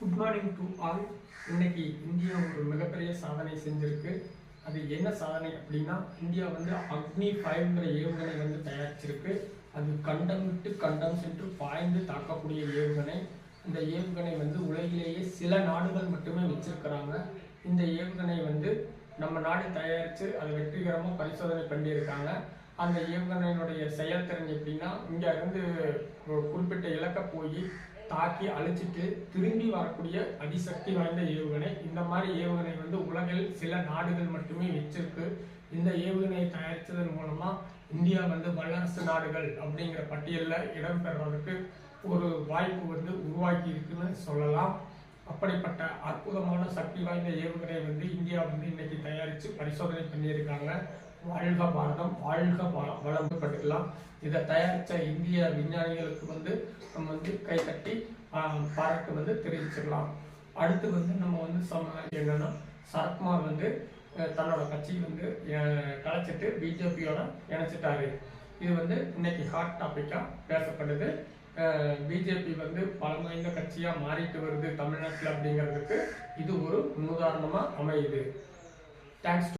Good morning to all இன்னைக்கு India ஒரு மிகப்பெரிய சாதனை செஞ்சிருக்கு. அது என்ன சாதனை அப்படின்னா இந்தியா வந்து அக்னி ஃபைவ்ங்கிற ஏவுகணை வந்து தயாரிச்சிருக்கு. அது கண்டம் விட்டு கண்டம் சென்று பாய்ந்து தாக்கக்கூடிய ஏவுகணை. இந்த ஏவுகணை வந்து உலகிலேயே சில நாடுகள் மட்டுமே வச்சிருக்கிறாங்க. இந்த ஏவுகணை வந்து நம்ம நாடு தயாரித்து அதை வெற்றிகரமாக பரிசோதனை பண்ணியிருக்காங்க. அந்த ஏவுகணையினுடைய செயல்திறன் எப்படின்னா இங்கே இருந்து குறிப்பிட்ட இலக்கை போய் தாக்கி அழிச்சிட்டு திரும்பி வரக்கூடிய அதிசக்தி வாய்ந்த ஏவுகணை. இந்த மாதிரி ஏவுகணை வந்து உலகில் சில நாடுகள் மட்டுமே வச்சிருக்கு. இந்த ஏவுகணையை தயாரித்ததன் மூலமா இந்தியா வந்து வல்லரசு நாடுகள் அப்படிங்கிற பட்டியலில் இடம்பெறுவதற்கு ஒரு வாய்ப்பு வந்து உருவாக்கி இருக்குன்னு சொல்லலாம். அப்படிப்பட்ட அற்புதமான சக்தி வாய்ந்த ஏவுகணை வந்து இந்தியா வந்து இன்னைக்கு தயாரித்து பரிசோதனை பண்ணியிருக்காங்க. வாழ்க பாரதம் வாழ்க வளம் பட்டுக்கலாம் இதை தயாரித்த இந்திய விஞ்ஞானிகளுக்கு வந்து நம்ம வந்து கை தட்டி பாராட்டு வந்து தெரிவிச்சுக்கலாம் அடுத்து வந்து நம்ம வந்து சொன்ன என்னன்னா சரத்குமார் வந்து தன்னோட கட்சி வந்து கலைச்சிட்டு பிஜேபியோட இணைச்சிட்டாரு. இது வந்து இன்னைக்கு ஹாட் டாப்பிக்காக பேசப்படுது. பிஜேபி வந்து பலமைந்த கட்சியாக மாறிட்டு வருது தமிழ்நாட்டில் அப்படிங்கிறதுக்கு இது ஒரு முன்னுதாரணமாக அமையுது. தேங்க்ஸ்